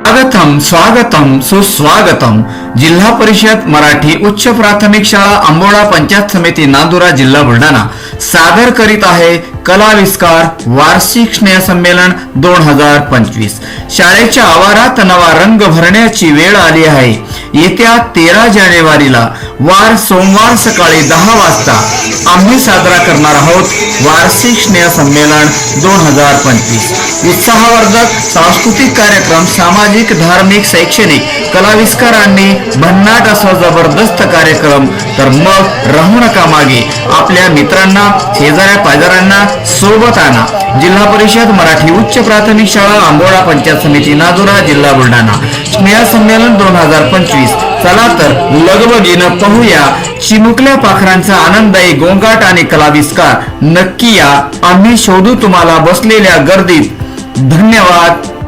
स्वागतम स्वागतम सुस्वागतम. जिल्हा परिषद मराठी उच्च प्राथमिक शाळा आंबोळा पंचायत समिती नांदुरा जिल्हा बुलढाणा. सादर करीत आहे कलाविष्कार वार्षिक स्नेहसंमेलन दोन हजार पंचवीस. शाळेच्या आवारात नवा रंग भरण्याची वेळ आली आहे. येत्या तेरा जानेवारीला वार सोमवार सकाळी दहा वाजता आम्ही साजरा करणार आहोत वार्षिक स्नेहसंमेलन दोन हजार पंचवीस. उत्साहवर्धक सांस्कृतिक कार्यक्रम सामाजिक धार्मिक शैक्षणिक कलाविष्कारांनी भन्नाट असा जबरदस्त कार्यक्रम. तर मग राहू नका मागे. आपल्या मित्रांना शेजाऱ्या पाजाऱ्यांना सोबत आणा जिल्हा परिषद मराठी उच्च प्राथमिक शाळा आंबोळा पंचायत समिती नादुरा जिल्हा बुलढाणा. स्नेह संमेलन दोन हजार पंचवीस. चला तर लगबगीनं पाहूया. चिमुकल्या पाखरांचा आनंददायी गोंगाट आणि कलाविष्कार. नक्की या. आम्ही शोधू तुम्हाला बसलेल्या गर्दीत. धन्यवाद.